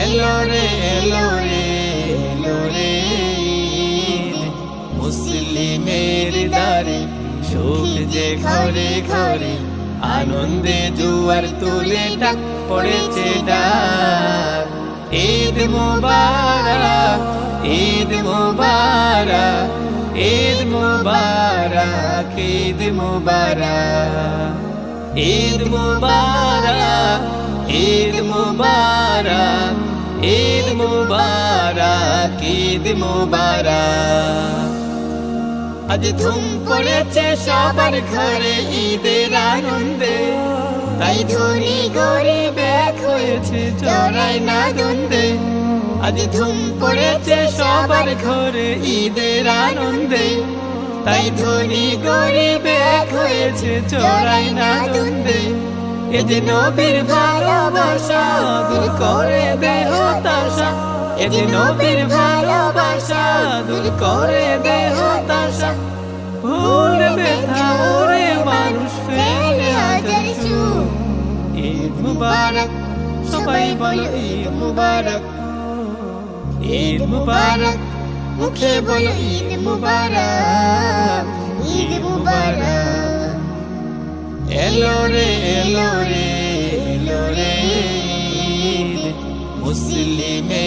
এলো রে এলো রে এলো রে। মুসলিমের দারে সুখ যে ঘরে ঘরে, আনন্দে জুয়ার তুলে ডাক পড়েছে ডাক। ঈদ মুবারক ঈদ মুবারক ঈদ মুবারক ঈদ মুবারক। ঈদ মুবারক ঈদ মুবারক। ঈদ মুবারক, ঈদ মুবারক। আজ ধুম পড়েছে সবার ঘরে ঈদের আনন্দে। তাই ধনী গরিব এক হয়েছে জড়াই না দ্বন্দ্বে আজ ধুম পড়েছে সবার ঘরে ঈদের আনন্দে। তাই ধনী গরিব এক হয়েছে জড়াই না দ্বন্দ্বে এ যে নবীর ভালোবাসা করে দেহ এ যে নবীর ভালোবাসা, দূর করে দেহ তাসা। ভুল ব্যথা ওরে মানুষ ফেলে হাজার সুখ। ঈদ মুবারক, সবাই বলো ঈদ মুবারক। ঈদ মুবারক, মুখে বলো ঈদ মুবারক। ঈদ মুবারক। এলো রে এলো রে, এলো ঈদ।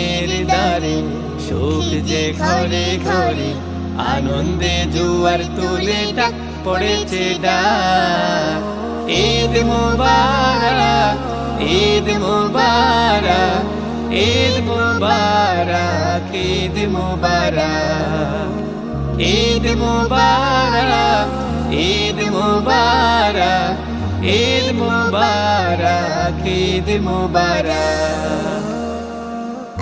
দারে সুখ যে ঘরে ঘরে, আনন্দে জুয়ার তুলে ডাক পড়েছে ডাক। ঈদ মুবারক ঈদ মুবারক ঈদ মুবারক ঈদ মুবারক। ঈদ মুবারক ঈদ মুবারক ঈদ মুবারক ঈদ মুবারক।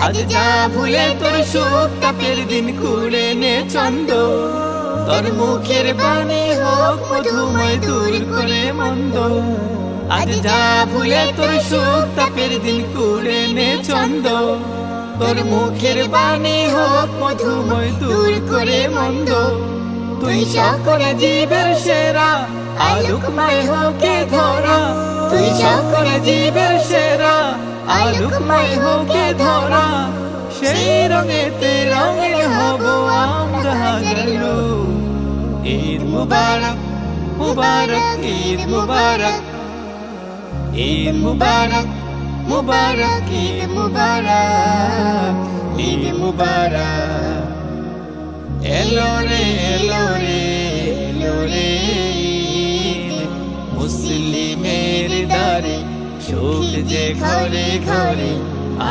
আজ যা ভুলে তোর সুখ তাপের দিন কুড়ে নে চন্দ তোর মুখের বাণী হোক মধুময় দূর করে মন্দ। আজ যা ভুলে তোর সুখ তাপের দিন কুড়ে নে চন্দ তোর মুখের বাণী হোক মধুময় দূর করে মন্দ। তুই সকলে জীবের সেরা, আলোকময় হোকে ধরা। তুই সকলে জীবের সেরা আলোকময় হোকে ধরা, সেই রঙেতে রঙের হব আমরা লোক। ঈদ মুবারক মুবারক, ঈদ মুবারক ঈদ মুবারক মুবারক, ঈদ মুবারক ঈদ মুবারক এলো রে এলো রে এলো রে। মুসলিমের দারে সুখ যে ঘরে ঘরে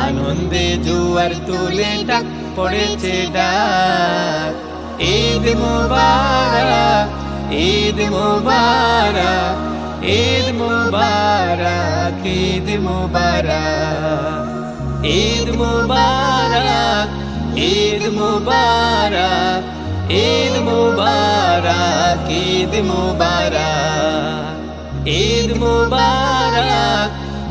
আনন্দে জুয়ার তুলে ডাক, পড়েছে ডাক। ঈদ মুবারক ঈদ মুবারক ঈদ মুবারক ঈদ মুবারক ঈদ মুবারক ঈদ মুবারক ঈদ মুবারক ঈদ মুবারক ঈদ মুবারক।